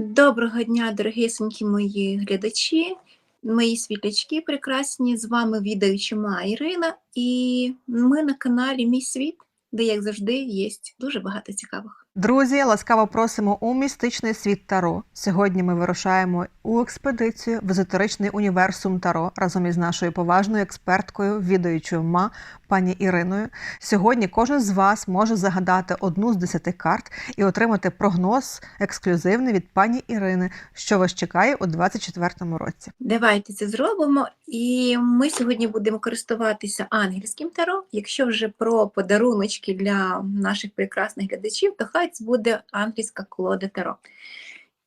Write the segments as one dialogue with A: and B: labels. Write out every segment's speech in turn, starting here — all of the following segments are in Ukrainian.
A: Доброго дня, дорогесенькі мої глядачі, мої світлячки прекрасні. З вами відеючима Ірина, і ми на каналі Мій світ, де, як завжди, є дуже багато цікавих.
B: Друзі, ласкаво просимо у містичний світ Таро. Сьогодні ми вирушаємо у експедицію в езотеричний універсум Таро разом із нашою поважною експерткою, відаючою ма пані Іриною. Сьогодні кожен з вас може загадати одну з десяти карт і отримати прогноз ексклюзивний від пані Ірини, що вас чекає у 2024 році.
A: Давайте це зробимо. І ми сьогодні будемо користуватися ангельським таро. Якщо вже про подаруночки для наших прекрасних глядачів, то хай це буде ангельська колода таро.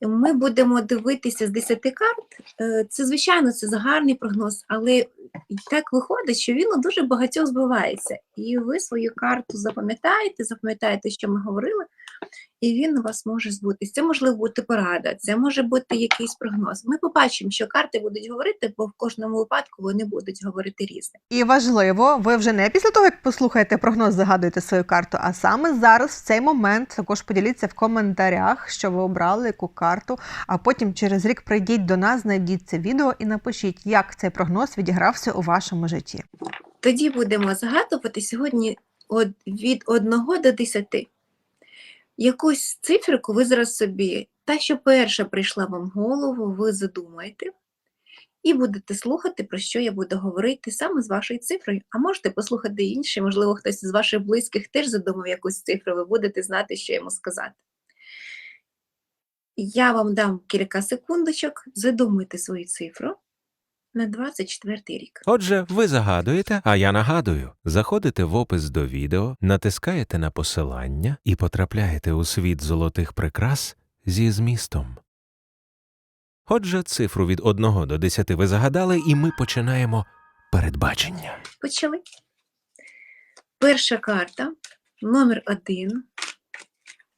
A: Ми будемо дивитися з 10 карт. Е, Це, звичайно, це гарний прогноз, але так виходить, що він у дуже багатьох збивається. І ви свою карту запам'ятаєте, запам'ятаєте, що ми говорили, і він у вас може збутись. Це може бути порада, це може бути якийсь прогноз. Ми побачимо, що карти будуть говорити, бо в кожному випадку вони будуть говорити різне.
B: І важливо, ви вже не після того, як послухаєте прогноз, загадуєте свою карту, а саме зараз, в цей момент, також поділіться в коментарях, що ви обрали яку карту. А потім через рік прийдіть до нас, знайдіть це відео і напишіть, як цей прогноз відігрався у вашому житті.
A: Тоді будемо згадувати сьогодні від 1 до 10. Якусь циферку ви зараз собі, та, що перша прийшла вам в голову, ви задумаєте і будете слухати, про що я буду говорити саме з вашою цифрою. А можете послухати інші, можливо, хтось з ваших близьких теж задумав якусь цифру, ви будете знати, що йому сказати. Я вам дам кілька секундочок, задумайте свою цифру на 24 рік.
C: Отже, ви загадуєте, а я нагадую. Заходите в опис до відео, натискаєте на посилання і потрапляєте у світ золотих прикрас зі змістом. Отже, цифру від 1 до 10 ви загадали, і ми починаємо передбачення.
A: Почали. Перша карта, номер один.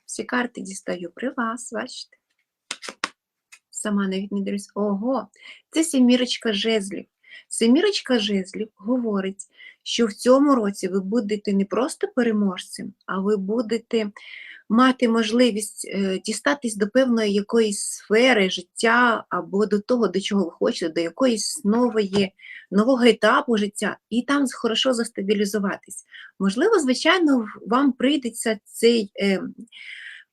A: Всі карти дістаю при вас, бачите? Сама навіть не дивлюсь. Ого, це сімірочка жезлів. Семірочка жезлів говорить, що в цьому році ви будете не просто переможцем, а ви будете мати можливість е, дістатись до певної якоїсь сфери життя або до того, до чого ви хочете, до якоїсь нової, нового етапу життя, і там хорошо застабілізуватись. Можливо, звичайно, вам прийдеться цей е,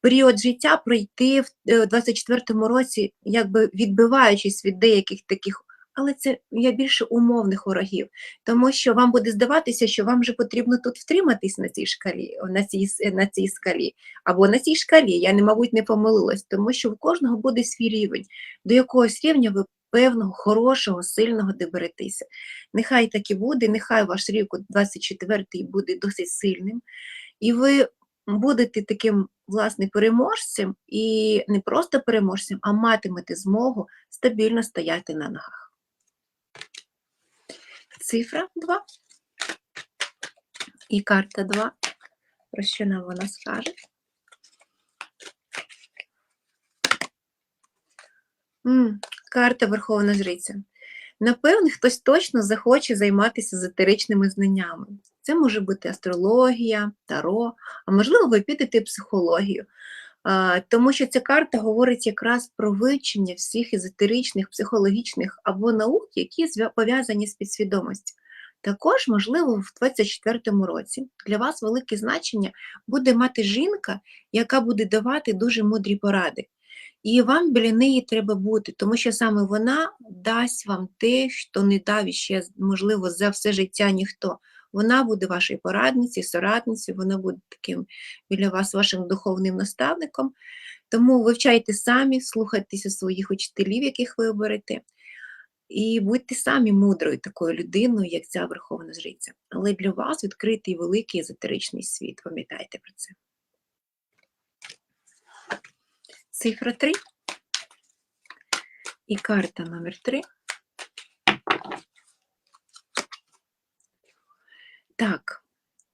A: період життя пройти в е, 24-му році, якби відбиваючись від деяких таких. Але це я більше умовних ворогів, тому що вам буде здаватися, що вам вже потрібно тут втриматись на цій шкалі, на цій, на цій скалі, або на цій шкалі. Я не, мабуть, не помилилась, тому що в кожного буде свій рівень, до якогось рівня ви певного, хорошого, сильного доберетеся. Нехай так і буде, нехай ваш рік 24-й буде досить сильним, і ви будете таким власне переможцем, і не просто переможцем, а матимете змогу стабільно стояти на ногах. Цифра 2 і карта 2. Про що нам вона скаже? М, карта Верховна Жриця. Напевне, хтось точно захоче займатися езотеричними знаннями. Це може бути астрологія, таро, а можливо, ви підете психологію. Тому що ця карта говорить якраз про вивчення всіх езотеричних, психологічних або наук, які пов'язані з підсвідомістю. Також, можливо, в 24-му році для вас велике значення буде мати жінка, яка буде давати дуже мудрі поради. І вам біля неї треба бути, тому що саме вона дасть вам те, що не дав ще, можливо, за все життя ніхто. Вона буде вашою порадницею, соратницею, вона буде таким біля вас вашим духовним наставником. Тому вивчайте самі, слухайтеся своїх учителів, яких ви оберете, і будьте самі мудрою такою людиною, як ця Верховна Жриця. Але для вас відкритий великий езотеричний світ. Пам'ятайте про це. Цифра 3 і карта номер 3. Так,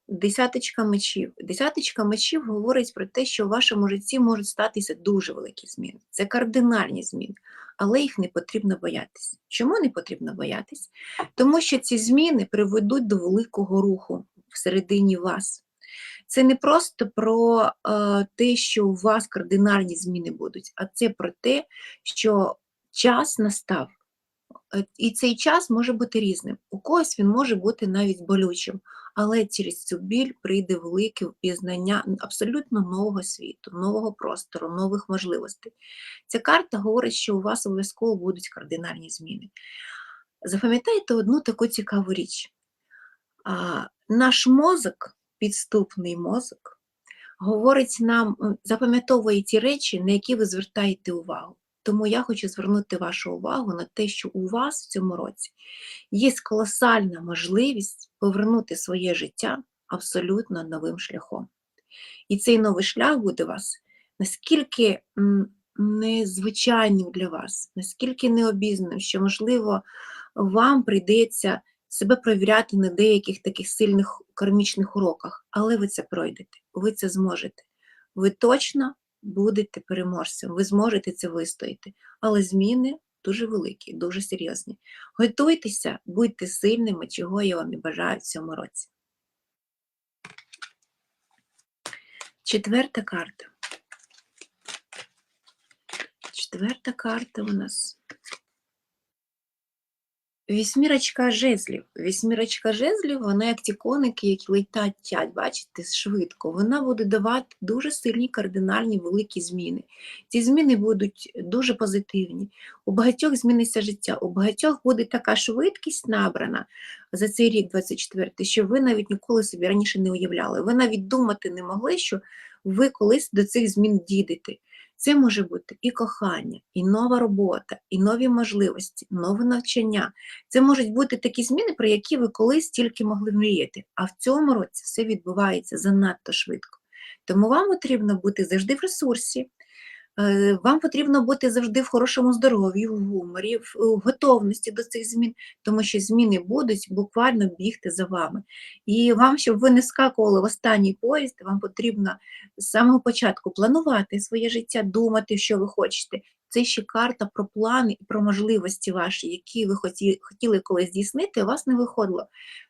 A: десяточка мечів. Десяточка мечів говорить про те, що в вашому житті можуть статися дуже великі зміни. Це кардинальні зміни, але їх не потрібно боятися. Чому не потрібно боятись? Тому що ці зміни приведуть до великого руху всередині вас. Це не просто про е, те, що у вас кардинальні зміни будуть, а це про те, що час настав. І цей час може бути різним. У когось він може бути навіть болючим, але через цю біль прийде велике впізнання абсолютно нового світу, нового простору, нових можливостей. Ця карта говорить, що у вас обов'язково будуть кардинальні зміни. Запам'ятайте одну таку цікаву річ. А, наш мозок, підступний мозок, говорить нам, запам'ятовує ті речі, на які ви звертаєте увагу. Тому я хочу звернути вашу увагу на те, що у вас в цьому році є колосальна можливість повернути своє життя абсолютно новим шляхом. І цей новий шлях буде вас наскільки незвичайним для вас, наскільки необізнаним, що, можливо, вам прийдеться себе провіряти на деяких таких сильних кармічних уроках, але ви це пройдете, ви це зможете. Ви точно будете переможцем, ви зможете це вистояти. Але зміни дуже великі, дуже серйозні. Готуйтеся, будьте сильними, чого я вам і бажаю в цьому році. Четверта карта. Четверта карта у нас. Вісьмірочка жезлів. Вісьмірочка жезлів, вона як ті коники, які летять, бачите, швидко. Вона буде давати дуже сильні кардинальні великі зміни. Ці зміни будуть дуже позитивні. У багатьох зміниться життя, у багатьох буде така швидкість набрана за цей рік 24, що ви навіть ніколи собі раніше не уявляли. Ви навіть думати не могли, що ви колись до цих змін дійдете. Це може бути і кохання, і нова робота, і нові можливості, нове навчання. Це можуть бути такі зміни, про які ви колись тільки могли мріяти. А в цьому році все відбувається занадто швидко. Тому вам потрібно бути завжди в ресурсі, вам потрібно бути завжди в хорошому здоров'ї, в гуморі, в готовності до цих змін, тому що зміни будуть буквально бігти за вами. І вам, щоб ви не скакували в останній поїзд, вам потрібно з самого початку планувати своє життя, думати, що ви хочете. Це ще карта про плани і про можливості ваші, які ви хотіли колись здійснити, у вас не виходило.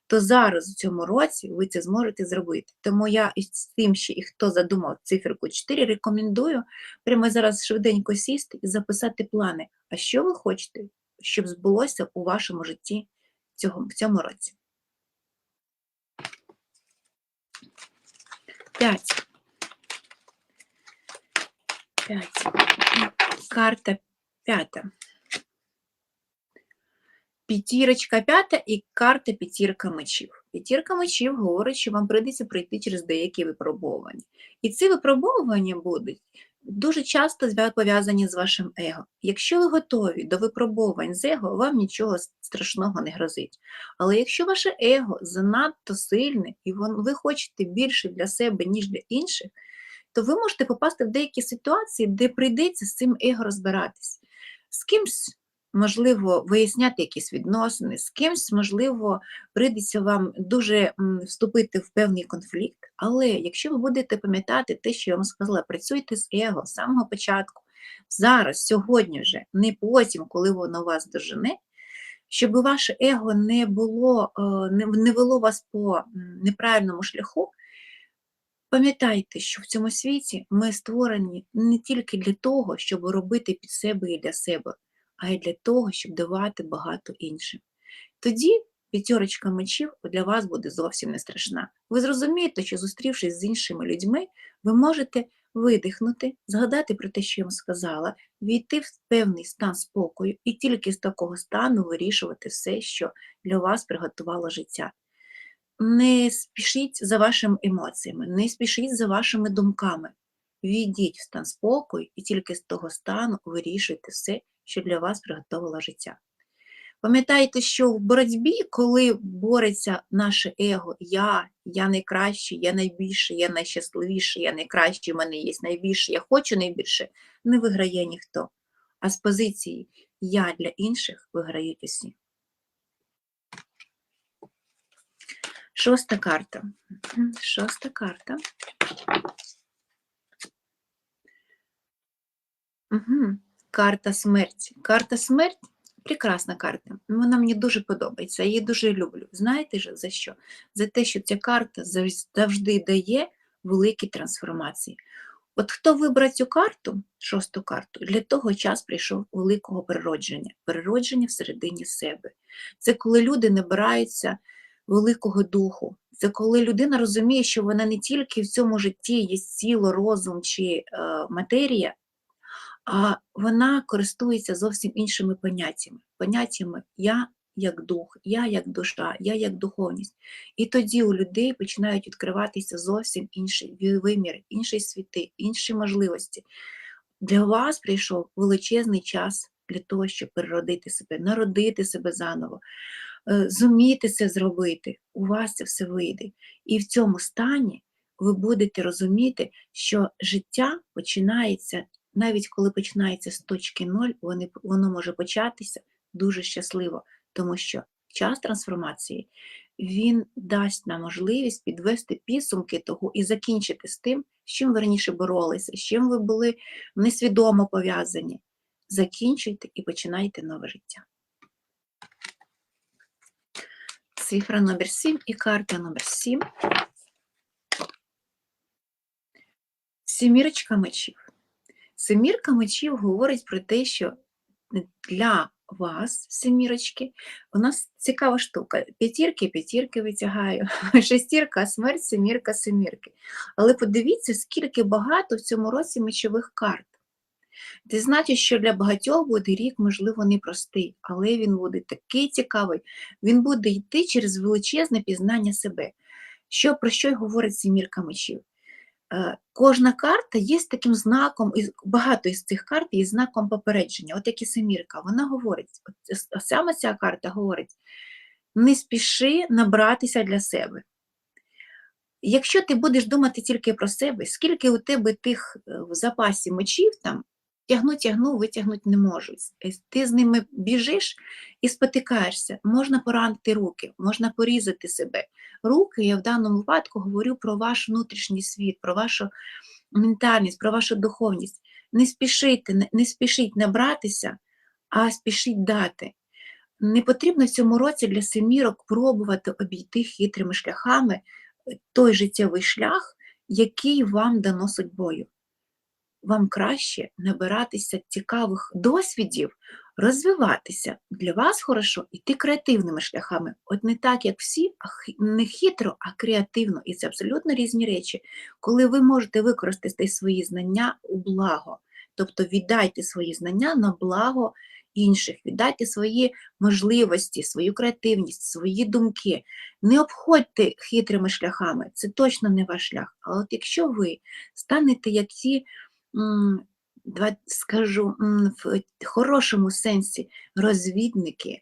A: То зараз у цьому році ви це зможете зробити. Тому я із тим, що і хто задумав циферку 4, рекомендую прямо зараз швиденько сісти і записати плани. А що ви хочете, щоб збулося у вашому житті цього, в цьому році? 5. 5. Карта п'ята. П'ятірочка п'ята і карта п'ятірка мечів. П'ятірка мечів говорить, що вам прийдеться пройти через деякі випробовування. І ці випробовування будуть дуже часто пов'язані з вашим его. Якщо ви готові до випробувань з его, вам нічого страшного не грозить. Але якщо ваше его занадто сильне і ви хочете більше для себе, ніж для інших, то ви можете попасти в деякі ситуації, де прийдеться з цим его розбиратись. З кимсь, можливо, виясняти якісь відносини, з кимсь, можливо, прийдеться вам дуже вступити в певний конфлікт. Але якщо ви будете пам'ятати те, що я вам сказала, працюйте з его з самого початку, зараз, сьогодні вже, не потім, коли воно вас дожене, щоб ваше его не було, е, не, не вело вас по неправильному шляху, Пам'ятайте, що в цьому світі ми створені не тільки для того, щоб робити під себе і для себе, а й для того, щоб давати багато іншим. Тоді п'ятерочка мечів для вас буде зовсім не страшна. Ви зрозумієте, що зустрівшись з іншими людьми, ви можете видихнути, згадати про те, що я вам сказала, війти в певний стан спокою і тільки з такого стану вирішувати все, що для вас приготувало життя не спішіть за вашими емоціями, не спішіть за вашими думками. Війдіть в стан спокою і тільки з того стану вирішуйте все, що для вас приготовило життя. Пам'ятайте, що в боротьбі, коли бореться наше его, я, я найкращий, я найбільший, я найщасливіший, я найкращий, у мене є найбільше, я хочу найбільше, не виграє ніхто. А з позиції я для інших виграють усі. Шоста карта. Шоста карта. Угу. Карта смерті. Карта смерть Прекрасна карта. Вона мені дуже подобається, я її дуже люблю. Знаєте ж за що? За те, що ця карта завжди дає великі трансформації. От хто вибрав цю карту, шосту карту, для того час прийшов великого переродження, переродження всередині себе. Це коли люди набираються великого духу. Це коли людина розуміє, що вона не тільки в цьому житті є тіло, розум чи е, матерія, а вона користується зовсім іншими поняттями. Поняттями я як дух, я як душа, я як духовність. І тоді у людей починають відкриватися зовсім інші ві- виміри, інші світи, інші можливості. Для вас прийшов величезний час для того, щоб переродити себе, народити себе заново, е, зуміти це зробити. У вас це все вийде. І в цьому стані ви будете розуміти, що життя починається, навіть коли починається з точки ноль, воно може початися дуже щасливо, тому що час трансформації він дасть нам можливість підвести підсумки того і закінчити з тим, з чим ви раніше боролися, з чим ви були несвідомо пов'язані. Закінчуйте і починайте нове життя. Цифра номер 7 і карта номер 7. Сімірочка мечів. Семірка мечів говорить про те, що для вас, семірочки, у нас цікава штука. П'ятірки, п'ятірки витягаю, шестірка, смерть, семірка, семірки. Але подивіться, скільки багато в цьому році мечових карт. Це значить, що для багатьох буде рік, можливо, непростий, але він буде такий цікавий. Він буде йти через величезне пізнання себе. Що, про що й говорить сімірка мечів? Е, Кожна карта є таким знаком, і багато із цих карт є знаком попередження, от як і семірка. Вона говорить, саме ця карта говорить: не спіши набратися для себе. Якщо ти будеш думати тільки про себе, скільки у тебе тих е, в запасі мечів там, тягну, тягну, витягнути не можуть. Ти з ними біжиш і спотикаєшся. Можна поранити руки, можна порізати себе. Руки, я в даному випадку говорю про ваш внутрішній світ, про вашу ментальність, про вашу духовність. Не спішіть, не, не спішіть набратися, а спішіть дати. Не потрібно в цьому році для семірок пробувати обійти хитрими шляхами той життєвий шлях, який вам дано судьбою. Вам краще набиратися цікавих досвідів, розвиватися. Для вас хорошо йти креативними шляхами. От не так, як всі, а не хитро, а креативно. І це абсолютно різні речі, коли ви можете використати свої знання у благо. Тобто віддайте свої знання на благо інших, віддайте свої можливості, свою креативність, свої думки. Не обходьте хитрими шляхами, це точно не ваш шлях. А от якщо ви станете як давай скажу, в хорошому сенсі розвідники,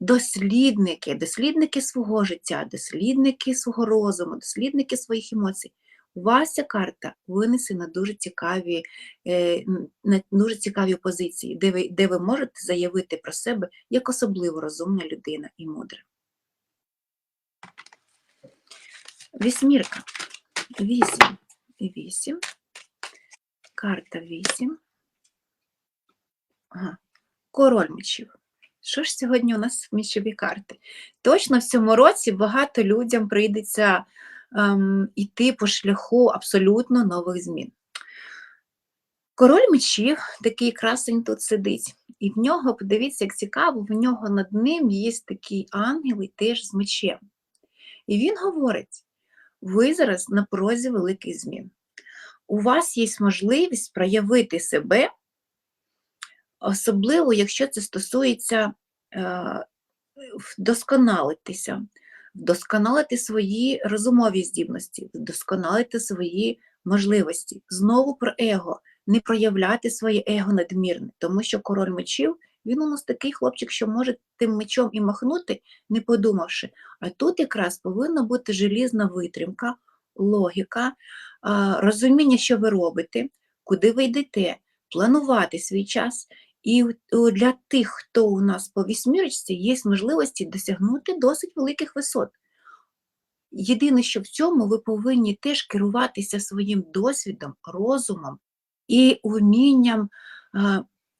A: дослідники, дослідники свого життя, дослідники свого розуму, дослідники своїх емоцій. У вас ця карта винесе на дуже цікаві, е, на дуже цікаві позиції, де ви, де ви можете заявити про себе як особливо розумна людина і мудра. Вісьмірка. Вісім. Вісім. Карта вісім. Ага. Король мечів. Що ж сьогодні у нас мечові карти? Точно в цьому році багато людям прийдеться ем, йти по шляху абсолютно нових змін. Король мечів, такий красень тут сидить, і в нього, подивіться, як цікаво, в нього над ним є такий ангел і теж з мечем. І він говорить: ви зараз на порозі великих змін. У вас є можливість проявити себе, особливо, якщо це стосується е, вдосконалитися, вдосконалити свої розумові здібності, вдосконалити свої можливості. Знову про его, не проявляти своє его надмірне, тому що король мечів, він у нас такий хлопчик, що може тим мечом і махнути, не подумавши. А тут якраз повинна бути желізна витримка, логіка, розуміння, що ви робите, куди ви йдете, планувати свій час. І для тих, хто у нас по вісьмірочці, є можливості досягнути досить великих висот. Єдине, що в цьому ви повинні теж керуватися своїм досвідом, розумом і вмінням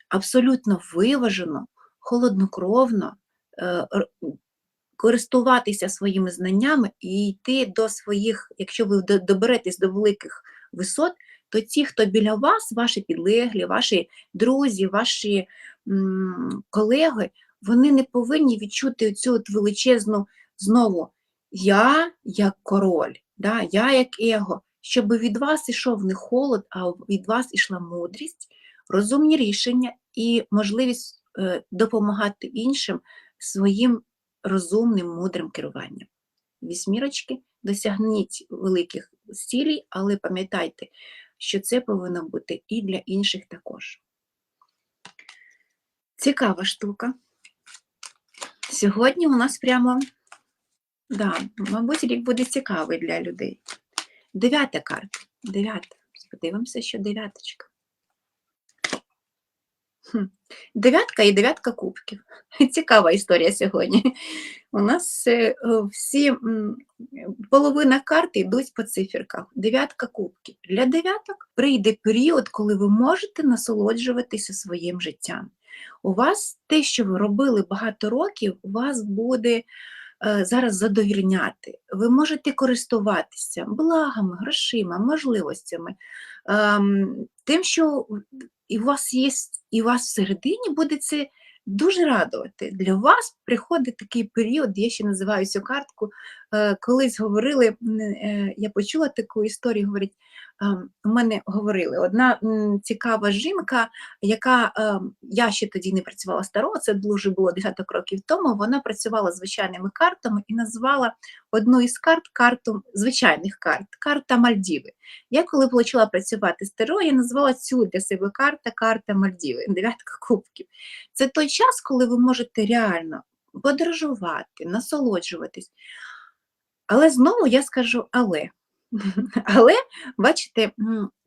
A: абсолютно виважено, холоднокровно е, користуватися своїми знаннями і йти до своїх, якщо ви до- доберетесь до великих висот, то ті, хто біля вас, ваші підлеглі, ваші друзі, ваші м, колеги, вони не повинні відчути цю от величезну знову я як король, да, я як его, щоб від вас ішов не холод, а від вас ішла мудрість, розумні рішення і можливість е, допомагати іншим своїм розумним, мудрим керуванням. Вісьмірочки, досягніть великих цілей, але пам'ятайте, що це повинно бути і для інших також. Цікава штука. Сьогодні у нас прямо, да, мабуть, рік буде цікавий для людей. Дев'ята карта. Дев'ята. Подивимося, що дев'яточка. Дев'ятка і дев'ятка кубків. Цікава історія сьогодні. У нас е, всі половина карт йдуть по циферках. Дев'ятка кубків. Для дев'яток прийде період, коли ви можете насолоджуватися своїм життям. У вас те, що ви робили багато років, у вас буде е, зараз задовільняти. Ви можете користуватися благами, грошима, можливостями, ем, тим, що і у вас є, і у вас всередині буде це дуже радувати. Для вас приходить такий період, я ще називаю цю картку. е, Колись говорили, е, я почула таку історію, говорить, у мене говорили, одна цікава жінка, яка ем, я ще тоді не працювала старого, це дуже було десяток років тому. Вона працювала звичайними картами і назвала одну із карт карту звичайних карт, карта Мальдіви. Я коли почала працювати з Таро, я назвала цю для себе карта карта Мальдіви, дев'ятка кубків. Це той час, коли ви можете реально подорожувати, насолоджуватись. Але знову я скажу але. Але, бачите,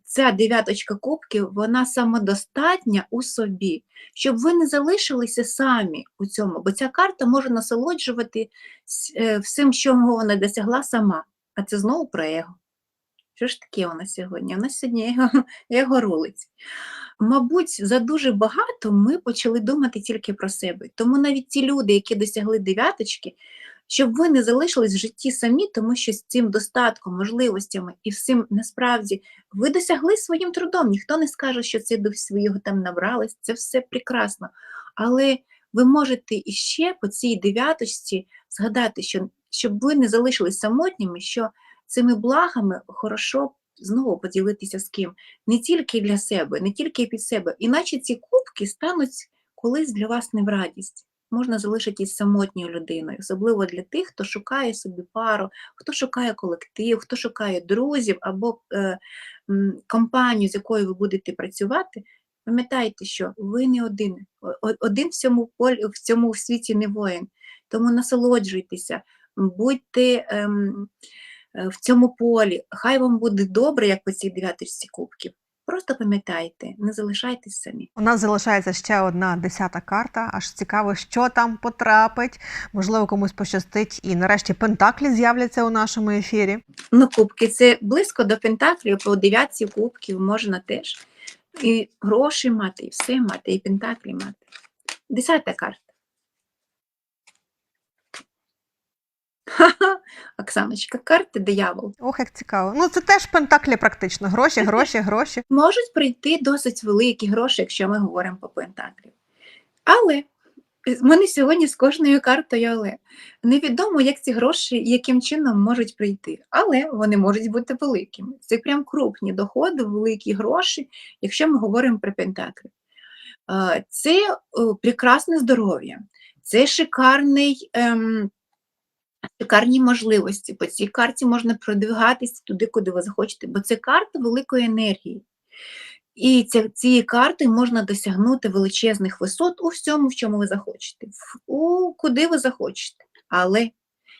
A: ця дев'яточка кубків, вона самодостатня у собі, щоб ви не залишилися самі у цьому, бо ця карта може насолоджувати е, всім, чого вона досягла сама. А це знову про его. Що ж таке нас сьогодні? Нас сьогодні его рулить. Мабуть, за дуже багато ми почали думати тільки про себе. Тому навіть ті люди, які досягли дев'яточки, щоб ви не залишились в житті самі, тому що з цим достатком, можливостями і всім насправді ви досягли своїм трудом. Ніхто не скаже, що це до свого там набрались, це все прекрасно. Але ви можете іще по цій дев'яточці згадати, що щоб ви не залишились самотніми, що цими благами хорошо знову поділитися з ким. Не тільки для себе, не тільки під себе. Іначе ці кубки стануть колись для вас не в радість. Можна залишитись самотньою людиною, особливо для тих, хто шукає собі пару, хто шукає колектив, хто шукає друзів або е, компанію, з якою ви будете працювати. Пам'ятайте, що ви не один. Один в цьому полі, в цьому світі не воїн. Тому насолоджуйтеся, будьте ем, е, в цьому полі. Хай вам буде добре, як по цій дев'яточці кубків. Просто пам'ятайте, не залишайтесь самі.
B: У нас залишається ще одна десята карта. Аж цікаво, що там потрапить. Можливо, комусь пощастить, і нарешті пентаклі з'являться у нашому ефірі.
A: Ну, кубки це близько до пентаклів, по дев'ятці кубків можна теж. І гроші мати, і все мати, і пентаклі мати. Десята карта. Ха-ха, Оксаночка, карти диявол.
B: Ох, як цікаво. Ну це теж пентаклі, практично. Гроші, гроші, гроші.
A: Можуть прийти досить великі гроші, якщо ми говоримо по пентаклів. Але в мене сьогодні з кожною картою але. Невідомо, як ці гроші яким чином можуть прийти, але вони можуть бути великими. Це прям крупні доходи, великі гроші, якщо ми говоримо про пентаклі. Це прекрасне здоров'я, це шикарний. Ем, Шикарні можливості. По цій карті можна продвигатися туди, куди ви захочете, бо це карта великої енергії. І ця, цієї карти можна досягнути величезних висот у всьому, в чому ви захочете, у куди ви захочете. Але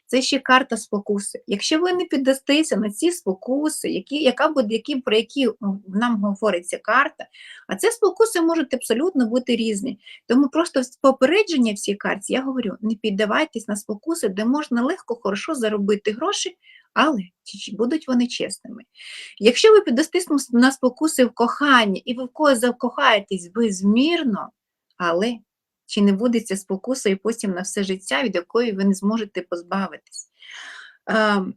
A: це ще карта спокуси. Якщо ви не піддастеся на ці спокуси, які, яка буде, які, про які нам говориться карта, а це спокуси можуть абсолютно бути різні. Тому просто попередження в цій карті я говорю: не піддавайтесь на спокуси, де можна легко, хорошо заробити гроші, але чи будуть вони чесними. Якщо ви піддастесь на- на спокуси в коханні і ви в когось закохаєтесь безмірно, але чи не буде ця спокуса і потім на все життя, від якої ви не зможете позбавитись. Ем,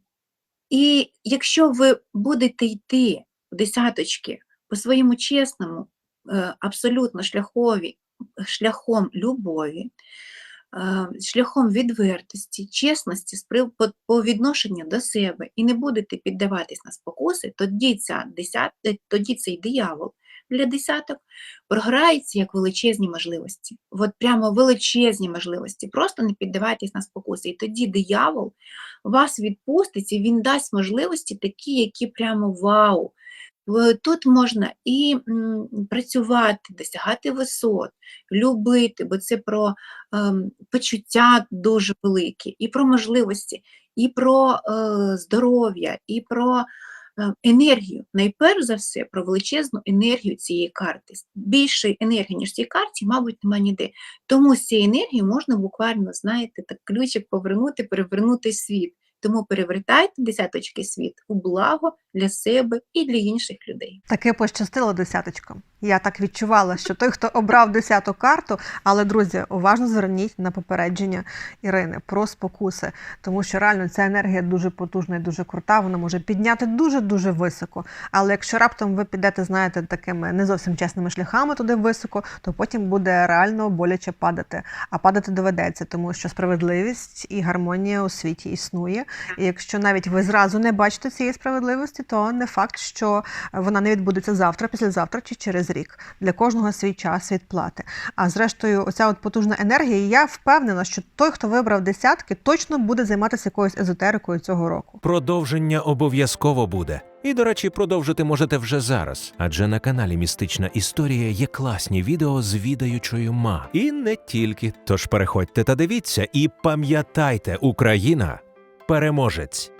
A: і якщо ви будете йти в десяточки по своєму чесному, е, абсолютно шляхові, шляхом любові, е, шляхом відвертості, чесності по, відношенню до себе і не будете піддаватись на спокуси, тоді, ця е, тоді цей диявол для десяток програється як величезні можливості. От прямо величезні можливості. Просто не піддавайтесь на спокуси. І тоді диявол вас відпустить, і він дасть можливості такі, які прямо вау. Тут можна і працювати, досягати висот, любити, бо це про ем, почуття дуже великі, і про можливості, і про е, здоров'я, і про енергію. Найперш за все, про величезну енергію цієї карти. Більшої енергії, ніж в цій карті, мабуть, нема ніде. Тому з цієї енергії можна буквально, знаєте, так ключик повернути, перевернути світ. Тому перевертайте десяточки світ у благо для себе і для інших людей.
B: Таке пощастило десяточкам. Я так відчувала, що той, хто обрав десяту карту, але друзі, уважно зверніть на попередження Ірини про спокуси, тому що реально ця енергія дуже потужна і дуже крута. Вона може підняти дуже дуже високо. Але якщо раптом ви підете, знаєте, такими не зовсім чесними шляхами туди високо, то потім буде реально боляче падати. А падати доведеться, тому що справедливість і гармонія у світі існує. І якщо навіть ви зразу не бачите цієї справедливості, то не факт, що вона не відбудеться завтра, післязавтра чи через рік. Для кожного свій час відплати. А зрештою, оця от потужна енергія, я впевнена, що той, хто вибрав десятки, точно буде займатися якоюсь езотерикою цього року.
C: Продовження обов'язково буде. І, до речі, продовжити можете вже зараз, адже на каналі Містична Історія є класні відео з відаючою ма. І не тільки. Тож переходьте та дивіться, і пам'ятайте, Україна переможець.